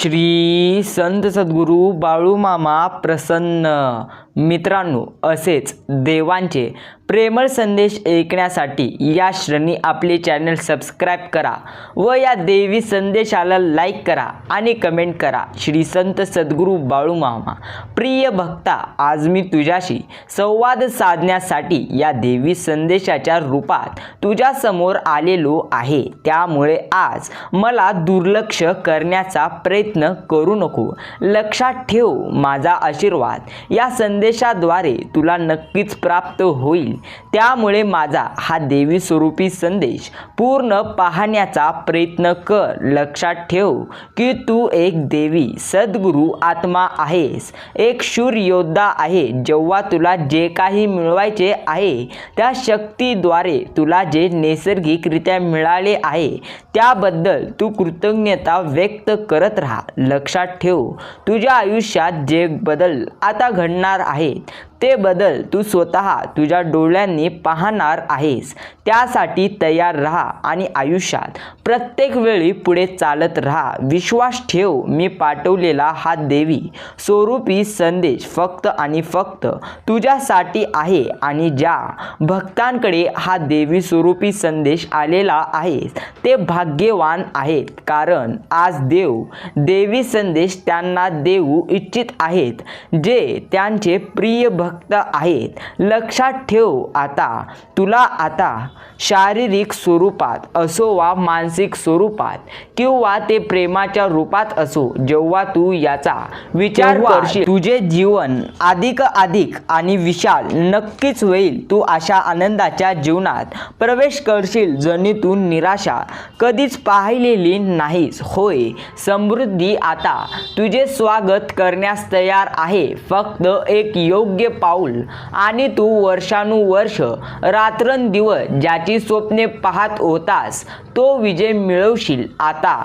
श्री संत सद्गुरू बाळूमामा प्रसन्न. मित्रांनो असेच देवांचे प्रेमळ संदेश ऐकण्यासाठी या श्रेणी आपले चॅनल सबस्क्राईब करा व या देवी संदेशाला लाईक करा आणि कमेंट करा. श्री संत सद्गुरू बाळूमामा प्रिय भक्ता आज मी तुझ्याशी संवाद साधण्यासाठी या देवी संदेशाच्या रूपात तुझ्यासमोर आलेलो आहे. त्यामुळे आज मला दुर्लक्ष करण्याचा प्रयत्न करू नको. लक्षात ठेव माझा आशीर्वाद. या संदेशाद्वारे तुला नक्कीच प्राप्त होईल. त्यामुळे माझा हा देवी स्वरूपी संदेश पूर्ण पाहण्याचा प्रयत्न कर. लक्षात ठेव की तू एक देवी सद्गुरू आत्मा आहेस. एक शूर योद्धा आहे. जेव्हा तुला जे काही मिळवायचे आहे त्या शक्तीद्वारे तुला जे नैसर्गिकरित्या मिळाले आहे त्याबद्दल तू कृतज्ञता व्यक्त करत राहा. लक्षात ठेव तुझ्या आयुष्यात जे बदल आता घडणार आहे आहेत. ते बदल तू स्वतः तुझ्या डोळ्यांनी पाहणार आहेस. त्यासाठी तयार राहा आणि आयुष्यात प्रत्येक वेळी पुढे चालत राहा. विश्वास ठेव मी पाठवलेला हा देवी. स्वरूपी संदेश फक्त आणि फक्त तुझ्यासाठी आहे आणि ज्या भक्तांकडे हा देवी स्वरूपी संदेश आलेला आहे ते भाग्यवान आहेत. कारण आज देव देवी संदेश त्यांना देऊ इच्छित आहेत जे त्यांचे प्रिय भक्त आहेत. लक्षात ठेव आता. तुला आता शारीरिक स्वरूपात असो वा मानसिक स्वरूपात किंवा ते प्रेमाच्या रूपात असो जेव्हा तू याचा विचार करशील. तुझे जीवन अधिक अधिक आणि विशाल नक्कीच होईल. तू अशा आनंदाच्या जीवनात प्रवेश करशील जणी तू निराशा कधीच पाहिलेली नाहीस. होय समृद्धी आता तुझे स्वागत करण्यास तयार आहे. फक्त एक योग्य पाऊल. आणि तू वर्षानुवर्ष रात्रंदिवस ज्याची स्वप्ने पाहत होतास तो विजय मिळवशील. आता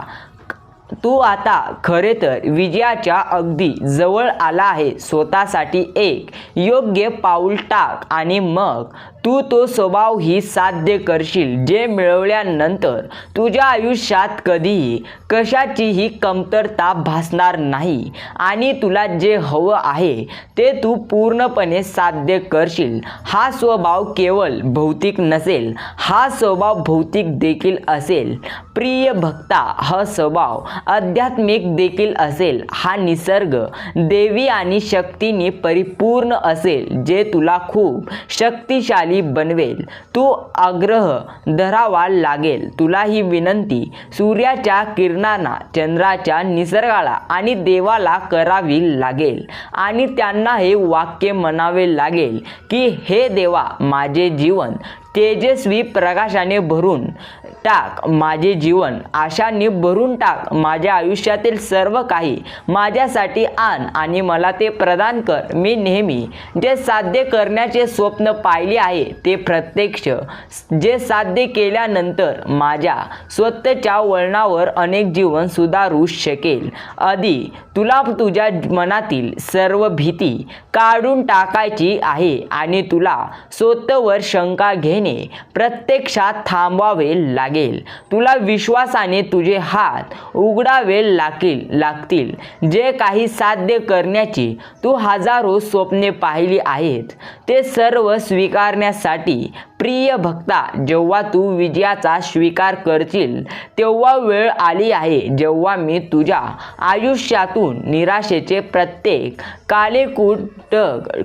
तू आता खरे तर विजयाच्या अगदी जवळ आला आहे. स्वतःसाठी एक योग्य पाऊल टाक आणि मग तू तो स्वभावही साध्य करशील जे मिळवल्यानंतर तुझ्या आयुष्यात कधीही कशाचीही कमतरता भासणार नाही. आणि तुला जे हवं आहे ते तू पूर्णपणे साध्य करशील. हा स्वभाव केवळ भौतिक नसेल हा स्वभाव भौतिक देखील असेल. प्रिय भक्ता हा स्वभाव आध्यात्मिक देखील असेल. हा निसर्ग देवी आणि शक्तीने परिपूर्ण असेल जे तुला खूप शक्तिशाली बनवेल. तू आग्रह धरावा लागेल. तुला ही विनंती सूर्याच्या किरणांना चंद्राच्या निसर्गाला आणि देवाला करावी लागेल. आणि त्यांना हे वाक्य म्हणावे लागेल की हे देवा माझे जीवन तेजस्वी प्रकाशाने भरून टाक माझे जीवन. आशाने भरून टाक माझ्या आयुष्यातील सर्व काही. माझ्यासाठी आण आणि मला ते प्रदान कर. मी नेहमी जे साध्य करण्याचे स्वप्न पाहिले आहे ते प्रत्यक्ष. जे साध्य केल्यानंतर माझ्या स्वतःच्या वळणावर अनेक जीवन सुधारू शकेल. आधी तुला तुझ्या मनातील सर्व भीती काढून टाकायची आहे आणि तुला स्वतःवर शंका घेणे प्रत्यक्षात थांबवावे लागेल. तुला विश्वासाने तुझे हात उघडावे लागेल लागतील. जे काही साध्य करण्याची तू हजारो स्वप्ने पाहिली आहेत ते सर्व स्वीकारण्यासाठी प्रिय भक्ता जेव्हा तू विजयाचा स्वीकार करशील तेव्हा वेळ आली आहे जेव्हा मी तुझ्या आयुष्यातून निराशेचे प्रत्येक कालेकूट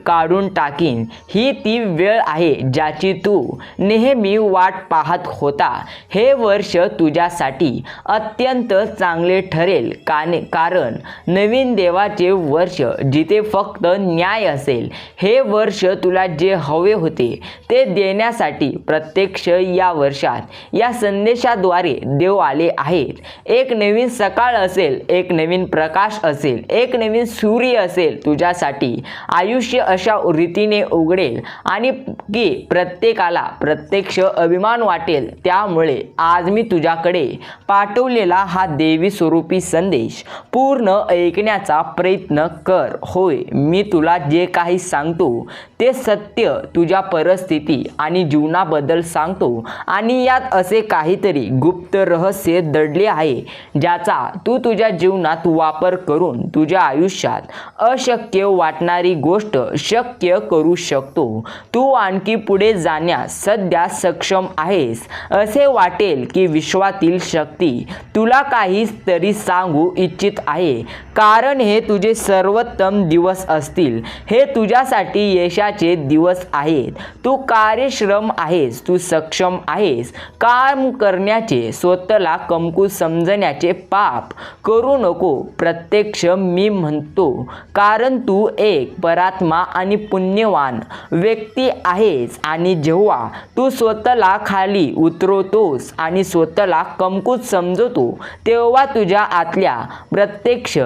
काढून टाकीन. ही ती वेळ आहे ज्याची तू नेहमी वाट पाहत होता. हे वर्ष तुझ्यासाठी अत्यंत चांगले ठरेल काने कारण नवीन देवाचे वर्ष जिथे फक्त न्याय असेल हे वर्ष तुला जे हवे होते ते देण्यासाठी प्रत्यक्ष या वर्षात या संदेशाद्वारे देव आले आहेत. एक नवीन सकाळ असेल एक नवीन प्रकाश असेल एक नवीन सूर्य असेल तुझ्यासाठी. आयुष्य अशा रीतीने उघडेल आणि की प्रत्येकाला प्रत्यक्ष अभिमान वाटेल. त्यामुळे आज मी तुझ्याकडे पाठवलेला हा देवी स्वरूपी संदेश पूर्ण ऐकण्याचा प्रयत्न कर. होय मी तुला जे काही सांगतो ते सत्य तुझ्या परिस्थिती आणि जीव जीवनाबद्दल सांगतो. आणि यात असे काहीतरी गुप्त रहस्य दडले आहे ज्याचा तू तुझ्या जीवनात वापर करून तुझ्या आयुष्यात अशक्य वाटणारी गोष्ट शक्य करू शकतो. तू आणखी पुढे जाण्यास सध्या सक्षम आहेस. असे वाटेल की विश्वातील शक्ती तुला काहीच तरी सांगू इच्छित आहे. कारण हे तुझे सर्वोत्तम दिवस असतील. हे तुझ्यासाठी यशाचे दिवस आहेत. तू कार्यश्रम आहेस तू सक्षम आहेस. काम करण्याचे स्वतःला कमकूत समजण्याचे पाप करू नको. प्रत्यक्ष मी म्हणतो कारण तू एक परात्मा आणि पुण्यवान व्यक्ती आहेस आणि जेव्हा तू स्वतःला खाली उतरवतोस आणि स्वतःला कमकूत समजतो तेव्हा तुझ्या आतल्या प्रत्यक्ष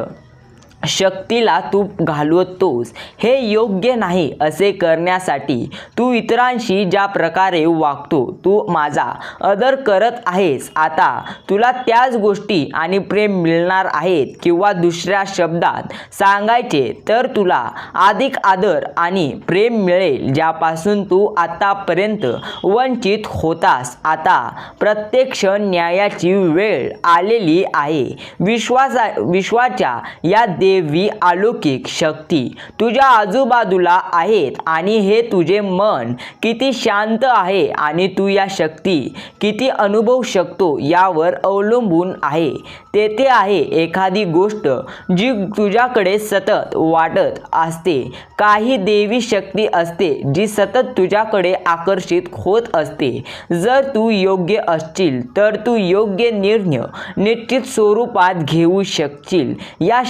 शक्तीला तू घालवतोस. हे योग्य नाही असे करण्यासाठी तू इतरांशी ज्या प्रकारे वागतो तू माझा आदर करत आहेस. आता तुला त्याच गोष्टी आणि प्रेम मिळणार आहेत किंवा दुसऱ्या शब्दात सांगायचे तर तुला अधिक आदर आणि प्रेम मिळेल ज्यापासून तू आतापर्यंत वंचित होतास. आता प्रत्यक्ष न्यायाची वेळ आलेली आहे. विश्वासा विश्वाच्या या दे देवी अलौकिक शक्ती तुझ्या आजूबाजूला आहेत आणि हे तुझे मन किती शांत आहे आणि तू या शक्ती किती अनुभवू शकतो यावर अवलंबून आहे. तेथे आहे एखादी गोष्ट जी तुझ्याकडे सतत वाटत असते. काही देवी शक्ती असते जी सतत तुझ्याकडे आकर्षित होत असते. जर तू योग्य असशील तर तू योग्य निर्णय निश्चित स्वरूपात घेऊ शकशील. या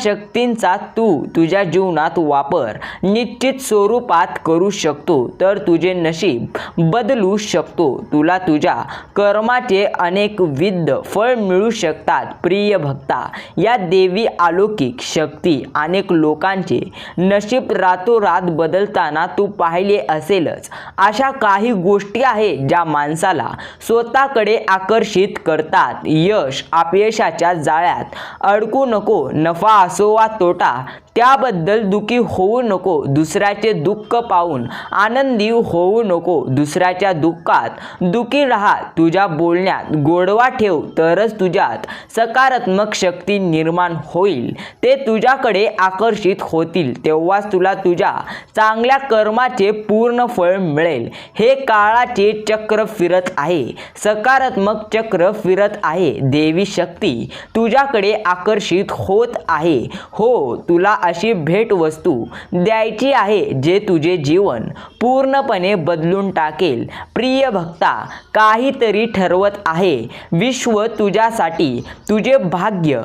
गोष्टींचा तू तुझ्या जीवनात वापर निश्चित स्वरूपात करू शकतो तर तुझे नशीब बदलू शकतो. तुला तुझ्या कर्माचे अनेक विद्ध फळ मिळू शकतात प्रिय भक्ता. या देवी अलौकिक शक्ती अनेक लोकांचे नशीब रातोरात बदलताना तू पाहिले असेलच. अशा काही गोष्टी आहेत ज्या माणसाला स्वतःकडे आकर्षित करतात. यश अपयशाच्या जाळ्यात अडकू नको नफा असो वा तोटा. त्याबद्दल दुखी होऊ नको दुसऱ्याचे दुःख पाहून. आनंदी होऊ नको दुसऱ्याच्या दुःखात. दुखी राहा तुझ्या बोलण्यात गोडवा ठेव तरच तुझ्यात सकारात्मक शक्ती निर्माण होईल. ते तुझ्याकडे आकर्षित होतील तेव्हाच तुला तुझ्या चांगल्या कर्माचे पूर्ण फळ मिळेल. हे काळाचे चक्र फिरत आहे सकारात्मक चक्र फिरत आहे. देवी शक्ती तुझ्याकडे आकर्षित होत आहे. हो हो, तुला अशी भेटवस्तू द्यायची आहे जे तुझे जीवन पूर्णपणे बदलून टाकेल. प्रिय भक्ता काहीतरी ठरवत आहे. विश्व तुझ्यासाठी तुझे भाग्य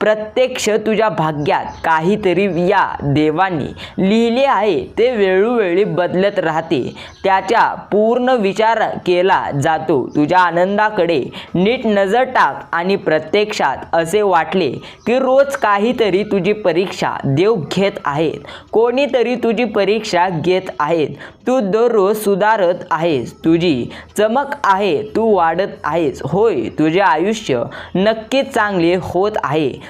प्रत्यक्ष तुझ्या भाग्यात काहीतरी या देवाने लिहिले आहे. ते वेळोवेळी बदलत राहते. त्याच्या पूर्ण विचार केला जातो. तुझ्या आनंदाकडे नीट नजर टाक आणि प्रत्यक्षात असे वाटले की रोज काहीतरी तुझी परीक्षा देव घेत आहेत. कोणीतरी तुझी परीक्षा घेत आहेत. तू दररोज सुधारत आहेस. तुझी चमक आहे. तू वाढत आहेस. होय तुझे आयुष्य नक्कीच चांगले होत आहे.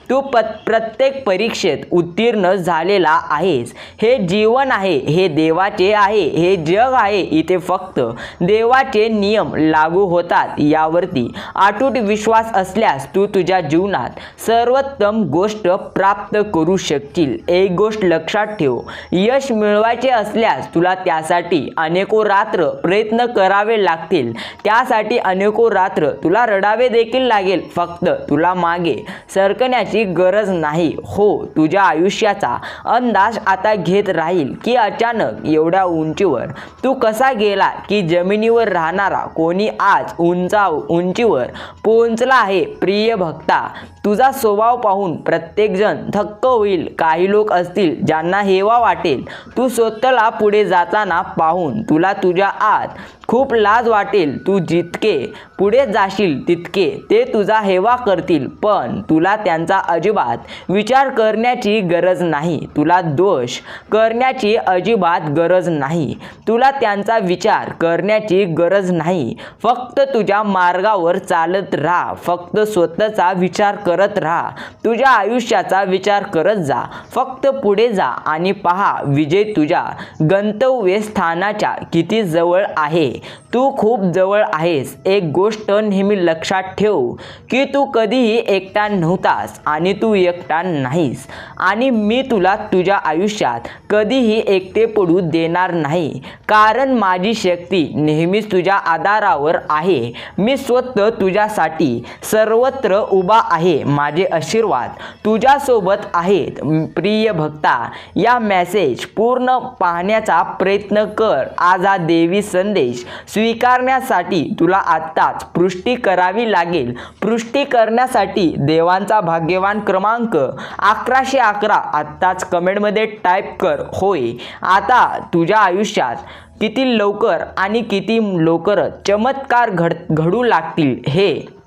तू प प्रत्येक परीक्षेत उत्तीर्ण झालेला आहेस. हे जीवन आहे हे देवाचे आहे हे जग आहे इथे फक्त देवाचे नियम लागू होतात यावरती. अटूट विश्वास असल्यास तू तुझ्या जीवनात सर्वोत्तम गोष्ट प्राप्त करू शकशील. एक गोष्ट लक्षात ठेव यश मिळवायचे असल्यास तुला त्यासाठी अनेको रात्र प्रयत्न करावे लागतील. त्यासाठी अनेको रात्र तुला रडावे देखील लागेल. फक्त तुला मागे सरकण्याची गरज नाही. हो तुझ्या आयुष्याचा अंदाज आता घेत राहील की अचानक एवढ्या उंचीवर तू कसा गेला की जमिनीवर राहणारा कोणी आज उंचा उंचीवर पोहोचला आहे प्रिय भक्ता? तुझा स्वभाव पाहून प्रत्येकजण थक्क होईल. काही लोक असतील ज्यांना हेवा वाटेल. तू स्वतःला पुढे जाताना पाहून तुला तुझ्या आत खूप लाज वाटेल. तू जितके पुढे जाशील तितके ते तुझा हेवा करतील. पण तुला त्यांचा अजिबात विचार करण्याची गरज नाही. तुला दोष करण्याची अजिबात गरज नाही. तुला त्यांचा विचार करण्याची गरज नाही. फक्त तुझ्या मार्गावर चालत राहा. फक्त स्वतःचा विचार करत राहा. तुझ्या आयुष्याचा विचार करत जा. फक्त पुढे जा आणि पहा विजय तुझ्या गंतव्य स्थानाच्या किती जवळ आहे. तू खूप जवळ आहेस. एक गोष्ट नेहमी लक्षात ठेव की तू कधीही एकटा नव्हतास आणि तू एकटा नाहीस. आणि मी तुला तुझ्या आयुष्यात कधीही एकटे पडू देणार नाही. कारण माझी शक्ती नेहमीच तुझ्या आधारावर आहे. मी स्वतः तुझ्यासाठी सर्वत्र उभा आहे. माझे आशीर्वाद तुझ्यासोबत आहेत. प्रिय भक्ता या मेसेज पूर्ण पाहण्याचा प्रयत्न कर. आज देवी संदेश. स्वीकारण्यासाठी तुला आत्ताच पुष्टी करावी लागेल. पुष्टी करण्यासाठी देवांचा भाग्यवान क्रमांक अकराशे अकरा. आत्ताच कमेंटमध्ये टाईप कर. होय. आता तुझ्या आयुष्यात किती लवकर आणि किती लवकर चमत्कार घड घडू लागतील हे.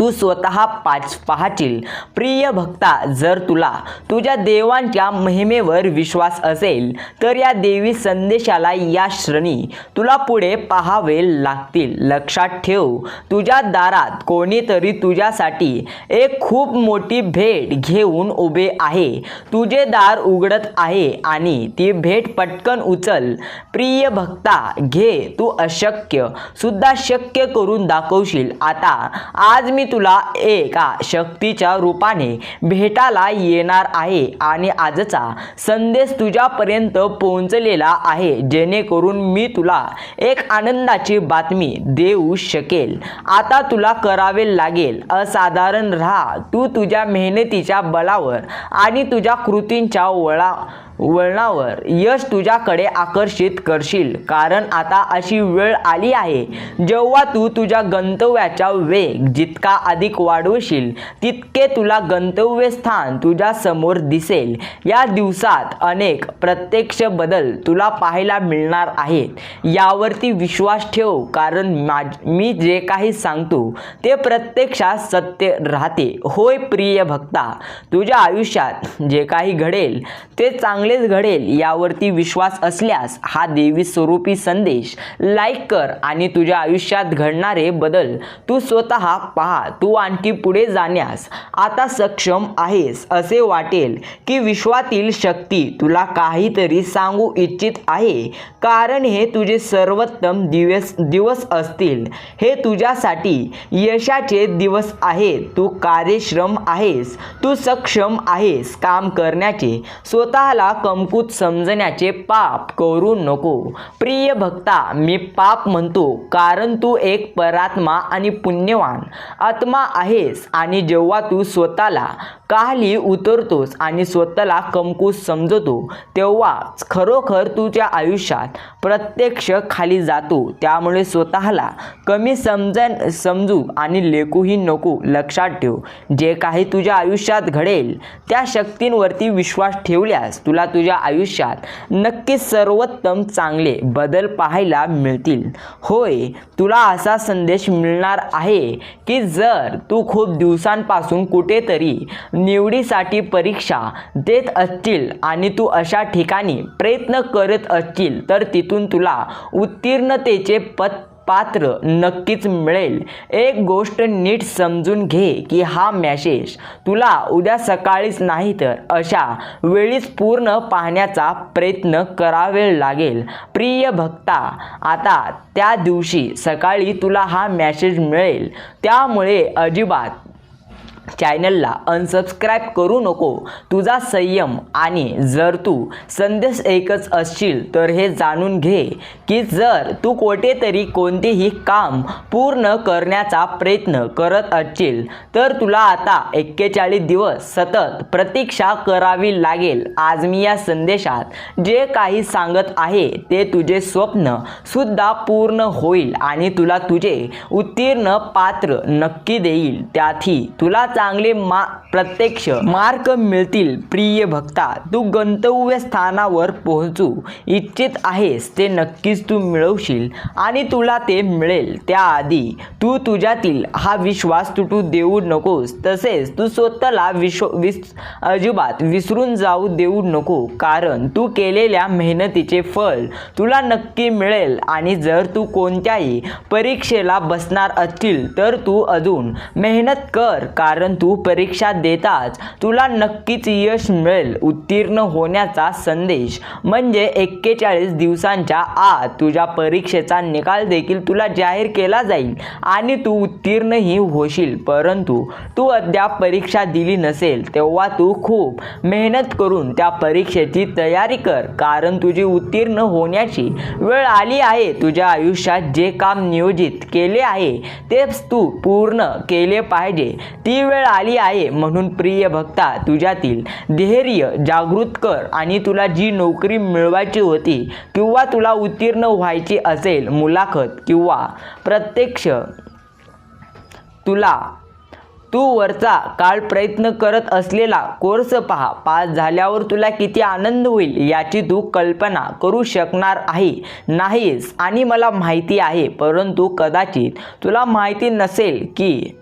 तू स्वतः पाच पाहशील प्रिय भक्ता जर तुला तुझ्या देवांच्या महिमेवर विश्वास असेल तर या देवी संदेशाला या श्रेणी तुला पुढे पाहावे लागतील. लक्षात ठेव तुझ्या दारात कोणीतरी तुझ्यासाठी एक खूप मोठी भेट घेऊन उभे आहे. तुझे दार उघडत आहे आणि ती भेट पटकन उचल. प्रिय भक्ता घे तू अशक्य. सुद्धा शक्य करून दाखवशील. आता आज आज मी तुला एका शक्तीच्या रूपाने भेटायला येणार आहे आणि आजचा संदेश तुझ्यापर्यंत पोहोचलेला आहे जेणेकरून मी तुला एक आनंदाची बातमी देऊ शकेल. आता तुला करावे लागेल असाधारण राहा. तू तुझ्या मेहनतीच्या बलावर आणि तुझ्या कृतींच्या वळा वळणावर यश तुझ्याकडे आकर्षित करशील. कारण आता अशी वेळ आली आहे जेव्हा तू तुझ्या गंतव्याचा वेग जितका अधिक वाढवशील तितके तुला गंतव्य स्थान तुझ्या समोर दिसेल. या दिवसात अनेक प्रत्यक्ष बदल तुला पाहायला मिळणार आहेत. यावरती विश्वास ठेव कारण माझ मी जे काही सांगतो ते प्रत्यक्षात सत्य राहते. होय प्रिय भक्ता तुझ्या आयुष्यात जे काही घडेल ते चांगले चांगलेच घडेल यावरती विश्वास असल्यास हा देवी स्वरूपी संदेश लाईक कर आणि तुझ्या आयुष्यात घडणारे बदल तू स्वतः पहा. तू आणखी पुढे जाण्यास आता सक्षम आहेस असे वाटेल की विश्वातील शक्ती तुला काहीतरी सांगू इच्छित आहे. कारण हे तुझे सर्वोत्तम दिवस दिवस असतील. हे तुझ्यासाठी यशाचे दिवस आहेत. तू कार्यश्रम आहेस. तू सक्षम आहेस काम करण्याचे. स्वतःला कमकुत समजण्याचे पाप करू नको. प्रिय भक्ता मी पाप म्हणतो कारण तू एक परात्मा आणि पुण्यवान. आत्मा आहेस आणि जेव्हा तू स्वतःला खाली उतरतोस आणि स्वतःला कमकुत समजतो तेव्हाच खरोखर तुझ्या आयुष्यात प्रत्यक्ष खाली जातो. त्यामुळे स्वतःला कमी समजन समजू आणि लेखूही नको लक्षात ठेव. जे काही तुझ्या आयुष्यात घडेल त्या शक्तींवरती विश्वास ठेवल्यास तुला तुझ्या आयुष्यात नक्कीच सर्वोत्तम चांगले बदल पाहायला मिळतील. होय तुला असा संदेश मिळणार आहे की जर तू खूप दिवसांपासून कुठेतरी निवडीसाठी परीक्षा देत असतील आणि तू अशा ठिकाणी प्रयत्न करत असतील तर तिथून तुला उत्तीर्णतेचे पद पात्र नक्कीच मिळेल. एक गोष्ट नीट समजून घे की हा मॅसेज तुला उद्या सकाळीच नाही तर अशा वेळीच पूर्ण पाहण्याचा प्रयत्न करावे लागेल. प्रिय भक्ता आता त्या दिवशी सकाळी तुला हा मॅसेज मिळेल. त्यामुळे अजिबात चॅनलला अनसबस्क्राईब करू नको. तुझा संयम आणि जर तू संदेश एकच असशील तर हे जाणून घे की जर तू कोठेतरी कोणतेही काम पूर्ण करण्याचा प्रयत्न करत असशील तर तुला आता एक्केचाळीस दिवस सतत प्रतीक्षा करावी लागेल. आज मी या संदेशात जे काही सांगत आहे ते तुझे स्वप्न सुद्धा पूर्ण होईल आणि तुला तुझे उत्तीर्ण पात्र नक्की देईल. त्यातही तुला चांगले मा प्रत्यक्ष मार्क मिळतील प्रिय भक्ता. तू गंतव्य स्थानावर पोहोचू. इच्छित आहेस ते नक्कीच तू मिळवशील आणि तुला ते मिळेल. त्याआधी तू तुझ्यातील हा विश्वास तुटू देऊ नकोस. तसेच तू स्वतःला विश्व विस अजिबात विसरून जाऊ देऊ नको. कारण तू केलेल्या मेहनतीचे फळ तुला नक्की मिळेल आणि जर तू कोणत्याही परीक्षेला बसणार असतील तर तू अजून मेहनत कर. कारण कारण तू परीक्षा देताच तुला नक्कीच यश मिळेल उत्तीर्ण होण्याचा संदेश. म्हणजे एक्केचाळीस दिवसांच्या आत तुझ्या परीक्षेचा निकाल देखील तुला जाहीर केला जाईल आणि तू उत्तीर्णही होशील. परंतु तू अद्याप परीक्षा दिली नसेल तेव्हा तू खूप मेहनत करून त्या परीक्षेची तयारी कर कारण तुझी उत्तीर्ण होण्याची वेळ आली आहे. तुझ्या आयुष्यात जे काम नियोजित केले आहे तेच तू पूर्ण केले पाहिजे. ती वेळ आली आहे म्हणून प्रिय भक्ता तुझ्यातील धैर्य जागृत कर आणि तुला जी नोकरी मिळवायची होती किंवा तुला उत्तीर्ण व्हायची असेल मुलाखत किंवा प्रत्यक्ष तुला तू वरचा काळ प्रयत्न करत असलेला कोर्स पहा. पास झाल्यावर तुला किती आनंद होईल याची तू कल्पना करू शकणार आहे. नाहीस आणि मला माहिती आहे परंतु कदाचित तुला माहिती नसेल की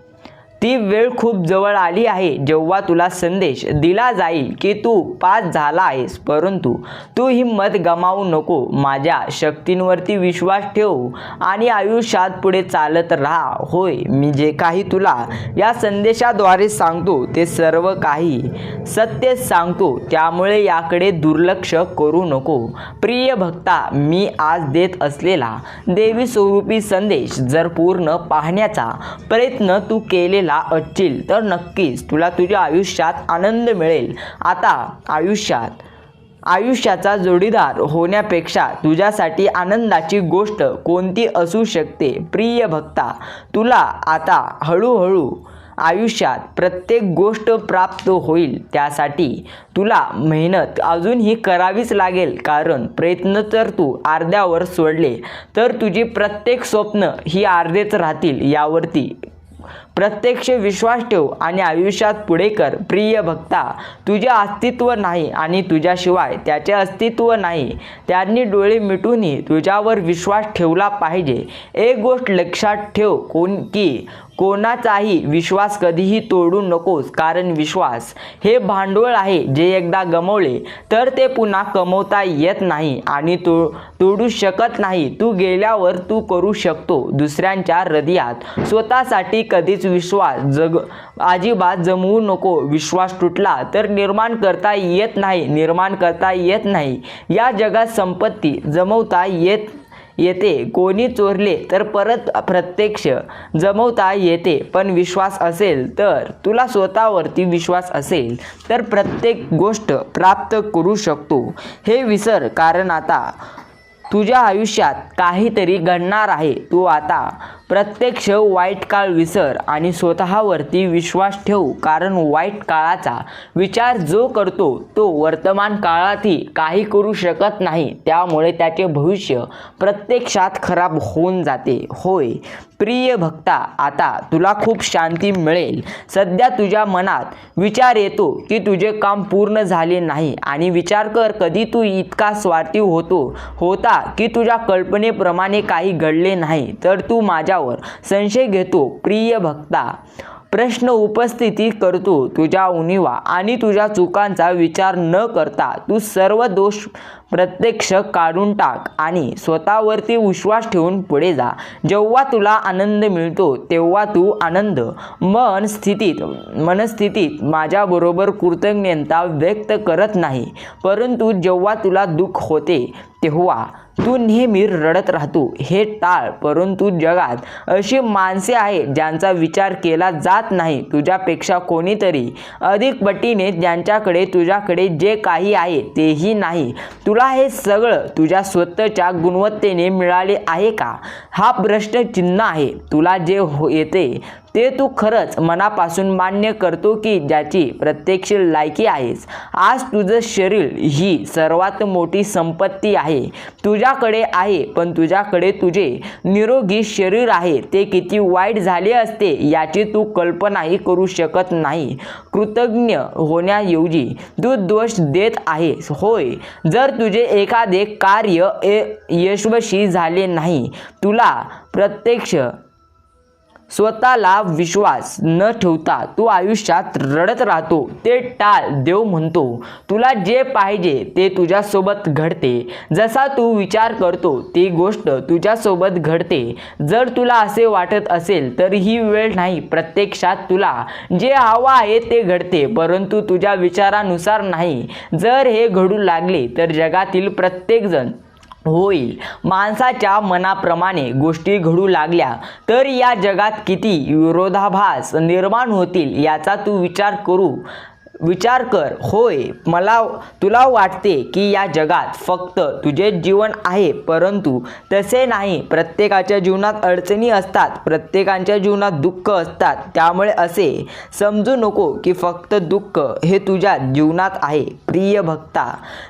ती वेळ खूप जवळ आली आहे. जेव्हा तुला संदेश दिला जाईल की तू पास झाला आहेस परंतु तू हिंमत गमावू नको. माझ्या शक्तींवरती विश्वास ठेव आणि आयुष्यात पुढे चालत राहा. होय मी जे काही तुला या संदेशाद्वारे सांगतो ते सर्व काही सत्य सांगतो. त्यामुळे याकडे दुर्लक्ष करू नको. प्रिय भक्ता मी आज देत असलेला देवी स्वरूपी संदेश जर पूर्ण पाहण्याचा प्रयत्न तू केलेला असशील तर नक्कीच तुला तुझ्या आयुष्यात आनंद मिळेल. आता आयुष्यात. आयुष्याचा जोडीदार होण्यापेक्षा तुझ्यासाठी आनंदाची गोष्ट कोणती असू शकते? प्रिय भक्ता तुला आता हळूहळू आयुष्यात प्रत्येक गोष्ट प्राप्त होईल. त्यासाठी तुला मेहनत अजूनही करावीच लागेल. कारण प्रयत्न तर तू अर्ध्यावर सोडले तर तुझी प्रत्येक स्वप्न ही अर्धेच राहतील यावरती प्रत्यक्ष विश्वास ठेव आणि आयुष्यात पुढे कर. प्रिय भक्ता तुझे अस्तित्व नाही आणि तुझ्याशिवाय त्याचे अस्तित्व नाही. त्यांनी डोळे मिटूनही तुझ्यावर विश्वास ठेवला पाहिजे. एक गोष्ट लक्षात ठेव कोण की कोणाचाही विश्वास कधीही तोडू नकोस कारण विश्वास हे भांडवल आहे जे एकदा गमवले तर ते पुन्हा कमवता येत नाही आणि तो तोडू शकत नाही. तू गेल्यावर तू करू शकतो दुसऱ्यांच्या हृदयात. स्वतःसाठी कधीच विश्वास जग अजिबात जमवू नको. विश्वास तुटला तर निर्माण करता येत नाही निर्माण करता येत नाही. या जगात संपत्ती जमवता येत येते. कोणी चोरले तर परत प्रत्यक्ष जमवता येते. पण विश्वास असेल तर तुला स्वतःवरती विश्वास असेल तर प्रत्येक गोष्ट प्राप्त करू शकतो. हे विसर कारण आता तुझ्या आयुष्यात काहीतरी घडणार आहे. तू आता प्रत्यक्ष वाईट काळ विसर आणि स्वतःवरती विश्वास ठेव कारण वाईट काळाचा विचार जो करतो तो वर्तमान काळातही काही करू शकत नाही. त्यामुळे त्याचे भविष्य प्रत्यक्षात खराब होऊन जाते. होय प्रिय भक्ता आता तुला खूप शांती मिळेल. सध्या तुझ्या मनात विचार येतो की तुझे काम पूर्ण झाले नाही आणि विचार कर कधी तू इतका स्वार्थी होतो होता की तुझ्या कल्पनेप्रमाणे काही घडले नाही. तर तू माझ्या माझ्यावर संशय घेतो प्रिय भक्ता. प्रश्न उपस्थिती करतो तुझ्या उणीवा आणि तुझ्या चुकांचा विचार न करता तू सर्व दोष प्रत्यक्ष काढून टाक आणि स्वतःवरती विश्वास ठेवून पुढे जा. जेव्हा तुला आनंद मिळतो तेव्हा तू आनंद. मन स्थितीत मनस्थितीत माझ्याबरोबर कृतज्ञता व्यक्त करत नाही परंतु जेव्हा तुला दुःख होते तेव्हा तू नेहमी रडत राहतो. हे टाळ परंतु जगात अशी माणसे आहेत ज्यांचा विचार केला जात नाही तुझ्यापेक्षा कोणीतरी. अधिक पटीने ज्यांच्याकडे तुझ्याकडे जे काही आहे तेही नाही. तुला हे सगळं तुझ्या स्वतःच्या गुणवत्तेने मिळाले आहे का? हा भ्रष्ट चिन्ह आहे. तुला जे हो येते ते तू खरंच मनापासून मान्य करतो की ज्याची प्रत्यक्ष लायकी आहेस. आज तुझं शरीर ही सर्वात मोठी संपत्ती आहे. तुझ्याकडे आहे पण तुझ्याकडे तुझे निरोगी शरीर आहे. ते किती वाईट झाले असते याची तू कल्पनाही करू शकत नाही. कृतज्ञ होण्याऐवजी तू दोष देत आहेस. होय जर तुझे एखादे कार्य ए- यशस्वी झाले नाही तुला प्रत्यक्ष स्वतःला विश्वास न ठेवता तू आयुष्यात रडत राहतो ते टाळ देव म्हणतो. तुला जे पाहिजे ते तुझ्यासोबत घडते. जसा तू विचार करतो ती गोष्ट तुझ्यासोबत घडते. जर तुला असे वाटत असेल तर ही वेळ नाही प्रत्यक्षात तुला. जे हवं आहे ते घडते परंतु तुझ्या विचारानुसार नाही. जर हे घडू लागले तर जगातील प्रत्येकजण होईल. माणसाच्या मनाप्रमाणे गोष्टी घडू लागल्या तर या जगात किती विरोधाभास निर्माण होतील याचा तू विचार करू. विचार कर. होय मला तुला वाटते की या जगात फक्त तुझे जीवन आहे परंतु तसे नाही. प्रत्येकाच्या जीवनात अडचणी असतात प्रत्येकाच्या जीवनात दुःख असतात. त्यामुळे असे समजू नको की फक्त दुःख हे तुझ्या जीवनात आहे. प्रिय भक्ता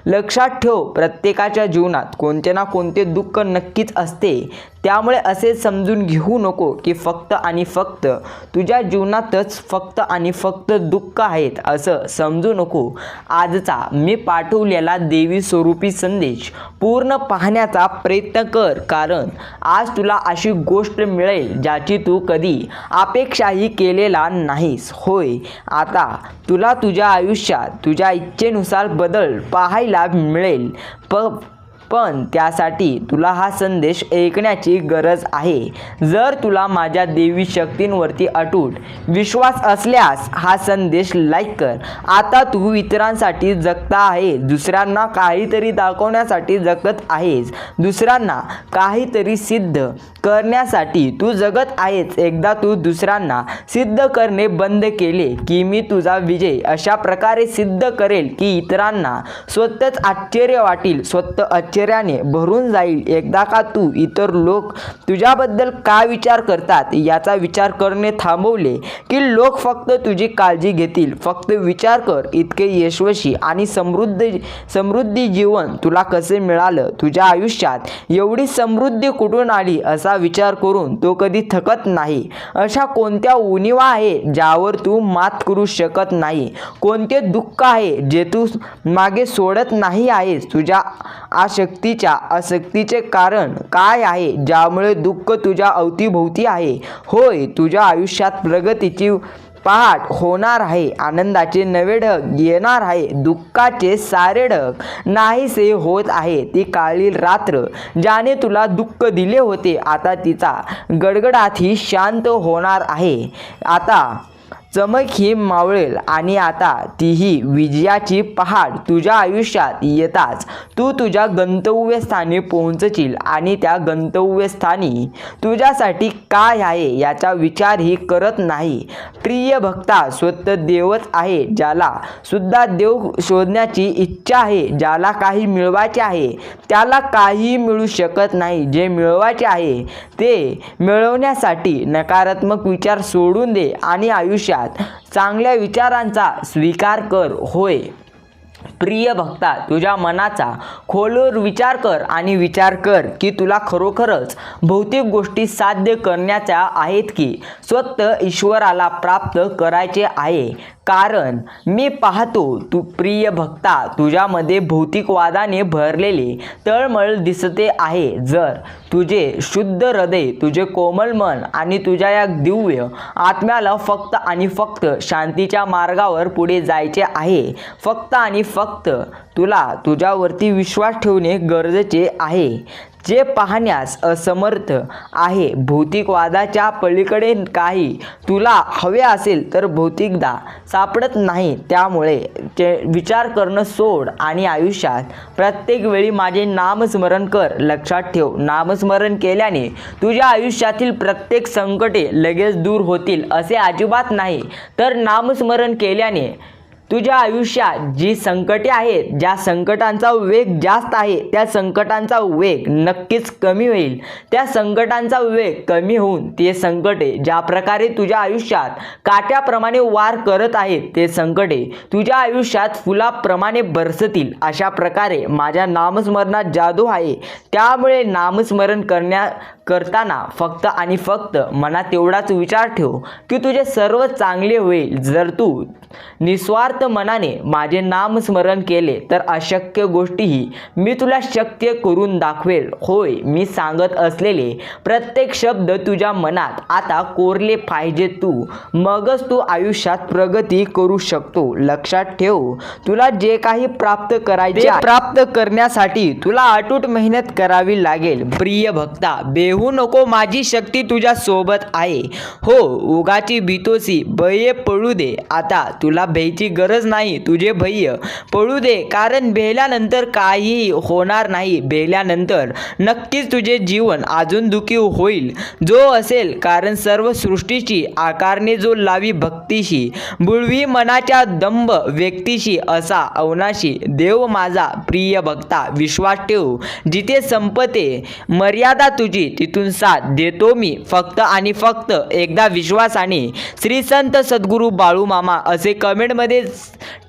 लक्षात ठेव प्रत्येकाच्या जीवनात कोणते ना कोणते दुःख नक्कीच असते. त्यामुळे असे समजून घेऊ नको की फक्त आणि फक्त तुझ्या जीवनातच फक्त आणि फक्त दुःख आहेत असं समजू नको. आजचा मी पाठवलेला देवी स्वरूपी संदेश पूर्ण पाहण्याचा प्रयत्न कर कारण आज तुला अशी गोष्ट मिळेल ज्याची तू कधी अपेक्षाही केलेला नाहीस. होय आता तुला तुझ्या आयुष्यात तुझ्या इच्छेनुसार बदल पाहायला मिळेल. प पण त्यासाठी तुला हा संदेश ऐकण्याची गरज आहे. जर तुला माझ्या देवी शक्तींवरती अटूट विश्वास असल्यास हा संदेश लाईक कर. आता तू इतरांसाठी जगता आहे. दुसऱ्यांना काहीतरी दाखवण्यासाठी जगत आहेस. दुसऱ्यांना काहीतरी सिद्ध करण्यासाठी तू जगत आहेस. एकदा तू दुसऱ्यांना सिद्ध करणे बंद केले की मी तुझा विजय अशा प्रकारे सिद्ध करेल की इतरांना स्वतःच आश्चर्य वाटेल स्वतः आश्चर्याने भरून जाईल. एकदा का तू इतर लोक तुझ्याबद्दल काय विचार करतात? याचा विचार करणे थांबवले की लोक फक्त तुझी काळजी घेतील. फक्त विचार कर इतके यशस्वी आणि समृद्ध समृद्धी जीवन तुला कसे मिळालं? तुझ्या आयुष्यात एवढी समृद्धी कुठून आली? असा विचार करून तो कधी थकत नाही. अशा कोणत्या उणीवा आहे ज्यावर तू मात करू शकत नाही? कोणते दुःख आहे जे तू मागे सोडत नाही आहेस? तुझ्या आशक्तीच्या आसक्तीचे कारण काय आहे ज्यामुळे दुःख तुझ्या अवतीभोवती आहे? होय तुझ्या आयुष्यात प्रगतीची पहाट होणार आहे. आनंदाचे नवे ढग येणार आहे. दुःखाचे सारे ढग नाहीसे होत आहे. ती काळी रात्र ज्याने तुला दुःख दिले होते आता तिचा गडगडातही शांत होणार आहे. आता चमक ही मावळेल आणि आता तीही विजयाची पहाड तुझ्या आयुष्यात येताच. तू तुझ्या गंतव्यस्थानी पोहोचशील आणि त्या गंतव्यस्थानी तुझ्यासाठी काय आहे याचा विचारही करत नाही. प्रिय भक्ता स्वतः देवच आहे ज्याला सुद्धा देव शोधण्याची इच्छा आहे ज्याला काही मिळवायचे आहे त्याला काहीही मिळू शकत नाही. जे मिळवायचे आहे ते मिळवण्यासाठी नकारात्मक विचार सोडून दे आणि आयुष्यात चांगल्या विचारांचा स्वीकार कर. होय. प्रिय भक्ता तुझ्या मनाचा खोलवर विचार कर आणि विचार कर की तुला खरोखरच भौतिक गोष्टी साध्य करण्याच्या आहेत की? स्वतः ईश्वराला प्राप्त करायचे आहे. कारण मी पाहतो तू प्रिय भक्ता तुझ्यामध्ये भौतिकवादाने भरलेले तळमळ दिसते आहे. जर तुझे शुद्ध हृदय तुझे कोमल मन आणि तुझ्या या दिव्य आत्म्याला फक्त आणि फक्त शांतीच्या मार्गावर पुढे जायचे आहे. फक्त आणि फक्त तुला तुझ्यावरती विश्वास ठेवणे गरजेचे आहे. जे पाहण्यास असमर्थ आहे भौतिकवादाच्या पलीकडे काही तुला हवे असेल तर भौतिकदा सापडत नाही. त्यामुळे ते विचार करणं सोड आणि आयुष्यात प्रत्येक वेळी माझे नामस्मरण कर. लक्षात ठेव नामस्मरण केल्याने तुझ्या आयुष्यातील प्रत्येक संकटे लगेच दूर होतील असे अजिबात नाही. तर नामस्मरण केल्याने तुझ्या आयुष्यात जी संकटे आहेत ज्या संकटांचा वेग जास्त आहे त्या संकटांचा वेग नक्कीच कमी होईल. त्या संकटांचा वेग कमी होऊन ते संकटे ज्या प्रकारे तुझ्या आयुष्यात काट्याप्रमाणे वार करत आहेत ते संकटे तुझ्या आयुष्यात फुलाप्रमाणे बरसतील. अशा प्रकारे माझ्या नामस्मरणात जादू आहे. त्यामुळे नामस्मरण करण्या करताना फक्त आणि फक्त मनात एवढाच विचार ठेव की तुझे सर्व चांगले होईल. जर तू निस्वार्थ मनाने माझे नामस्मरण केले तर अशक्य गोष्टीही मी तुला शक्य करून दाखवेल. होय मी सांगत असलेले प्रत्येक शब्द तुझ्या मनात आता कोरले पाहिजे तू. मगच तू आयुष्यात प्रगती करू शकतो. लक्षात ठेव तुला जे काही प्राप्त करायचे प्राप्त करण्यासाठी तुला अटूट मेहनत करावी लागेल. प्रिय भक्ता बेहू नको माझी शक्ती तुझ्या सोबत आहे. हो उगाची भीतोसी भये पळू दे. आता तुला भयची गरज नाही तुझे भय पळू दे. कारण भेल्यानंतर काहीही होणार नाही. भेल्यानंतर नक्कीच तुझे जीवन अजून दुःखी होईल. जो असेल कारण सर्व सृष्टीची आकारणे जो लावी भक्तीशी बुळवी मनाच्या दंभ व्यक्तीशी असा अवनाशी देव माझा प्रिय भक्ता विश्वास ठेव. जिथे संपते मर्यादा तुझी तिथून साथ देतो मी. फक्त आणि फक्त एकदा विश्वासाने श्री संत सद्गुरू बाळू मामा असे कमेंटमध्ये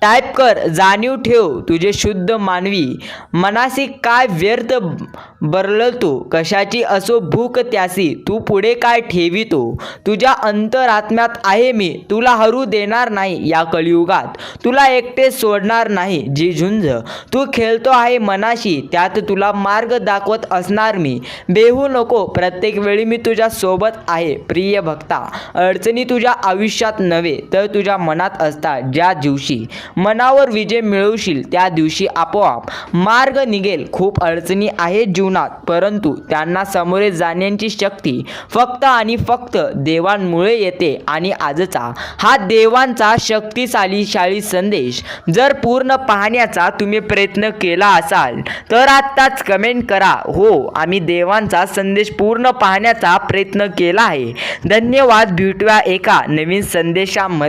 टाईप कर जाणीव ठेव. तुझे शुद्ध मानवी मनासी काय व्यर्थ बरलतो कशाची असो भूक त्यासी तू पुढे काय ठेवितो तुझ्या अंतरात्म्यात आहे मी तुला हरू देणार नाही या कलियुगात. तुला एकटे सोडणार नाही जी झुंज. तू खेळतो आहे मनाशी त्यात तुला मार्ग दाखवत असणार मी. बेहू नको प्रत्येक वेळी मी तुझ्या सोबत आहे प्रिय भक्ता. अडचणी तुझ्या आयुष्यात नव्हे तर तुझ्या मनात असतात ज्या दिवशी मनावर विजय मिळवशील त्या दिवशी आपोआप मार्ग निघेल. खूप अडचणी आहेत जीवनात. परंतु त्यांना सामोरे जाण्याची शक्ती फक्त आणि फक्त देवांमुळे येते आणि आजचा हा देवांचा शक्तिशाली शाळी संदेश जर पूर्ण पाहण्याचा तुम्ही प्रयत्न केला असाल तर आत्ताच कमेंट करा. हो आम्ही देवांचा संदेश पूर्ण पाहण्याचा प्रयत्न केला आहे. धन्यवाद. भेटूया एका नवीन संदेशामध्ये.